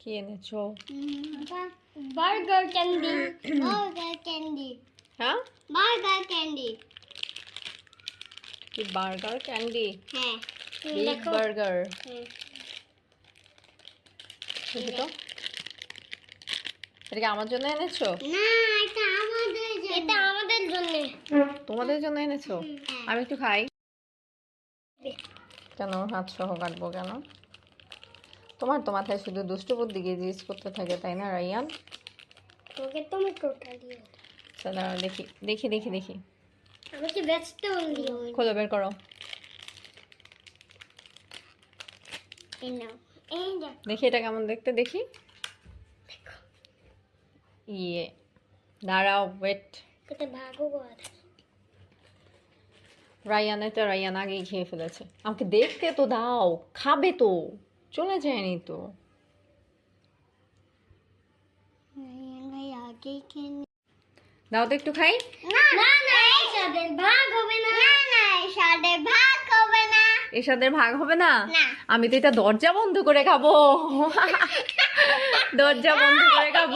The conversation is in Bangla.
কি এনেছো? বার্গার ক্যান্ডি বার্গার ক্যান্ডি হ্যাঁ? বার্গার ক্যান্ডি কি বার্গার ক্যান্ডি? হ্যাঁ। Big burger. দেখি। তো। এটা কি আমার জন্য এনেছো? না এটা আমাদের জন্য। এটা আমাদের জন্য। তোমাদের জন্য এনেছো? হ্যাঁ। আমি একটু খাই। কেন? হাত সহ কাটবো কেন? তোমার তো মাথায় শুধু দুষ্টু বুদ্ধি গিয়ে জিজ্ঞেস করতে থাকে তাই না রাইয়ান? তোকে টমেটোটা দিও আচ্ছা, দাঁড়াও দেখি দেখি দেখি দেখি। আমাকে ভেজিটেবল দিও খোলো বের করো। এই নাও এই দেখি এটা কেমন দেখতে দেখি। ইয়ে দাঁড়াও ওয়েট কত ভাগো রায়ানে তো রায়ান আগেই খেয়ে ফেলেছে। আমাকে দেখতে তো দাও খাবে তো। চলে যায়নি তো। দাও তো একটু খাই। না না না এই সাদের ভাগ হবে না। না না সাদের ভাগ হবে এসাদের ভাগ হবে না। আমি তো এটা দরজা বন্ধ করে খাব। দরজা বন্ধ করে খাব।